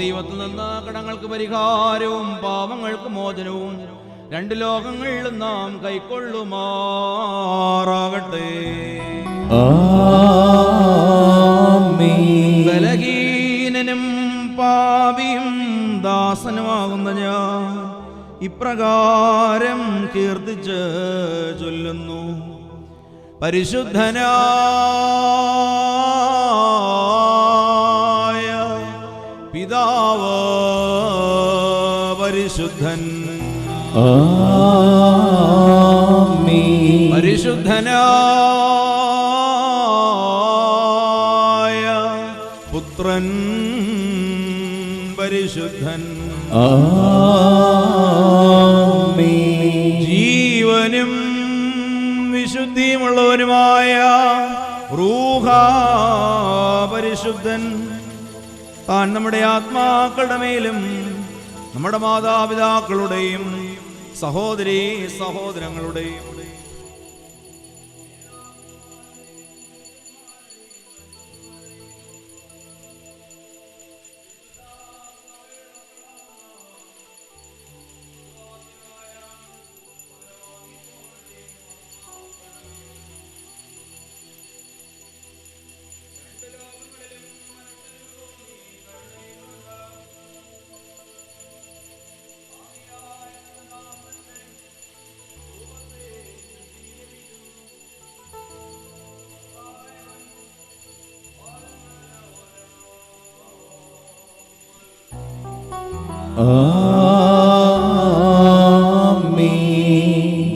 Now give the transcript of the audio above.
ദൈവത്തിൽ നിന്ന് കടങ്ങൾക്ക് പരിഹാരവും പാവങ്ങൾക്ക് മോചനവും രണ്ട് ലോകങ്ങളിലും നാം കൈക്കൊള്ളുമാറാകട്ടെ. ബലഹീനനും പാപിയും ദാസനുമാകുന്ന ഞാൻ ഇപ്രകാരം കീർത്തിച്ച് ചൊല്ലുന്നു. പരിശുദ്ധനായ പരിശുദ്ധൻ. പരിശുദ്ധനായ പുത്രൻ പരിശുദ്ധൻ. ജീവനും വിശുദ്ധിയുമുള്ളവനുമായ റൂഹ പരിശുദ്ധൻ. താൻ നമ്മുടെ ആത്മാക്കളുടെ മേലും നമ്മുടെ മാതാപിതാക്കളുടെയും സഹോദരി സഹോദരങ്ങളുടെയും Oh.